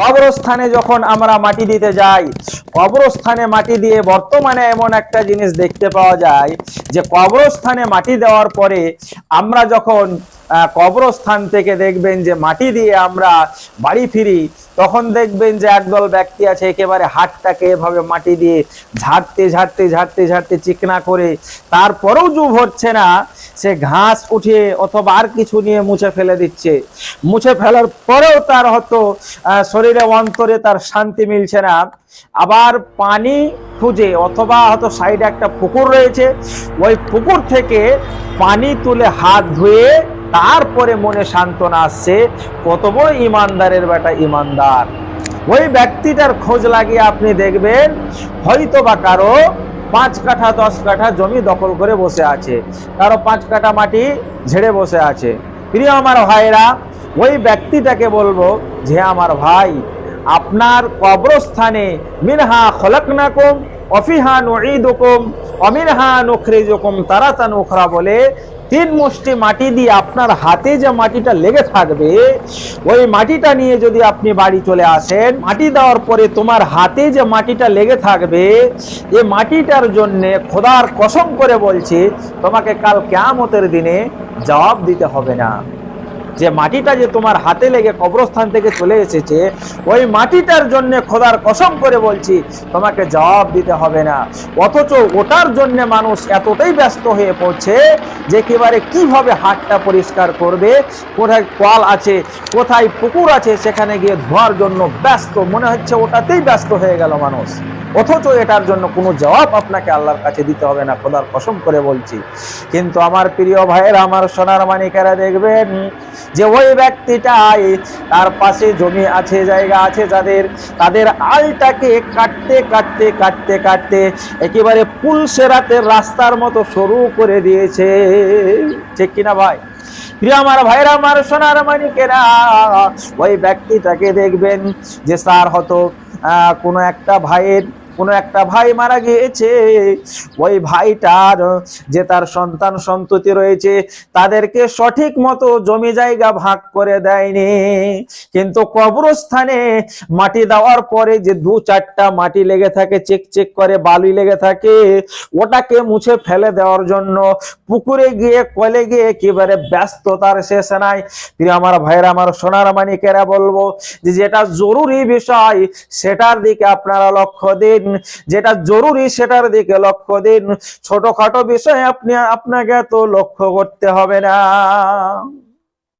কবরস্থানে যখন আমরা মাটি দিতে যাই, কবরস্থানে মাটি দিয়ে বর্তমানে এমন একটা জিনিস দেখতে পাওয়া যায় যে কবরস্থানে মাটি দেওয়ার পরে আমরা যখন কবরস্থান থেকে দেখবেন যে মাটি দিয়ে আমরা বাড়ি ফিরি, তখন দেখবেন যে একদল ব্যক্তি আছে, একেবারে হাতটাকে এভাবে মাটি দিয়ে ঝাড়তে ঝাড়তে ঝাড়তে ঝাড়তে চিকনা করে, তারপরেও জুভ হচ্ছে না, সে ঘাস উঠিয়ে অথবা আর কিছু নিয়ে মুছে ফেলে দিচ্ছে। মুছে ফেলার পরেও তার হয়তো শরীরে অন্তরে তার শান্তি মিলছে না। আবার পানি খুঁজে অথবা হয়তো সাইডে একটা পুকুর রয়েছে, ওই পুকুর থেকে পানি তুলে হাত ধুয়ে তারপরে মনে সান্ত্বনা আসছে, কত বড় ইমানদারের বেটা ইমানদার। ওই ব্যক্তিটার খোঁজ লাগিয়ে আপনি দেখবেন হয়তো বা কারও পাঁচ কাঠা, দশ কাঠা জমি দখল করে বসে আছে, কারও পাঁচ কাঠা মাটি ঝেড়ে বসে আছে। প্রিয় আমার ভাইরা ওই ব্যক্তিটাকে বলব যে, আমার ভাই, আপনার কবরস্থানে মিনহা খলকনাকুম, অফিহা নুঈদুকুম, অমিনহা নুখরিজুকুম তারাতান উখরা বলে তিন মুষ্টি মাটি দিয়ে আপনার হাতে যে মাটিটা লেগে থাকবে, ওই মাটিটা নিয়ে যদি আপনি বাড়ি চলে আসেন, মাটি দেওয়ার পরে তোমার হাতে যে মাটিটা লেগে থাকবে, এ মাটিটার জন্যে খোদার কসম করে বলছি, তোমাকে কাল কেয়ামতের দিনে জবাব দিতে হবে না। যে মাটিটা যে তোমার হাতে লেগে কবরস্থান থেকে চলে এসেছে, ওই মাটিটার জন্য খোদার কসম করে বলছি, তোমাকে জবাব দিতে হবে না। অথচ ওটার জন্য মানুষ এতটাই ব্যস্ত হয়ে পড়ছে যে একেবারে কীভাবে হাটটা পরিষ্কার করবে, কোথায় কল আছে, কোথায় পুকুর আছে, সেখানে গিয়ে ধোয়ার জন্য ব্যস্ত। মনে হচ্ছে ওটাতেই ব্যস্ত হয়ে গেল মানুষ। অথচ এটার জন্য কোনো জবাব আপনাকে আল্লাহর কাছে দিতে হবে না, খোদার কসম করে বলছি। কিন্তু আমার প্রিয় ভাইয়ের, আমার সোনার মানিকেরা দেখবেন যে ওই ব্যক্তিটাই তার পাশে জমি আছে, জায়গা আছে যাদের, তাদের আলটাকে কাটতে কাটতে কাটতে কাটতে একেবারে পুল সেরাতের রাস্তার মতো সরু করে দিয়েছে। ঠিক কিনা ভাই? প্রিয় আমার ভাইরা, আমার সোনার মানিকেরা, ওই ব্যক্তিটাকে দেখবেন যে স্যার হতো কোনো একটা ভাইয়ের কোনো একটা ভাই মারা গিয়েছে। ওই ভাইটার যে তার সন্তান সন্ততি রয়েছে, তাদেরকে সঠিক মতো জমি জায়গা ভাগ করে দেয়নি। কিন্তু কবরস্থানে মাটি দেওয়ার পরে যে দু চারটা মাটি লেগে থাকে, চেক চেক করে বালি লেগে থাকে, ওটাকে মুছে ফেলে দেওয়ার জন্য পুকুরে গিয়ে, কলে গিয়ে একেবারে ব্যস্ততার শেষ নাই। প্রিয় আমার ভাইয়েরা, আমার সোনার মানিকেরা বলব যে যেটা জরুরি বিষয়, সেটার দিকে আপনারা লক্ষ্য দিন। যেটা জরুরি সেটার দিকে লক্ষ্য দিন। ছোটখাটো বিষয় আপনি, আপনাকে তো লক্ষ্য করতে হবে না।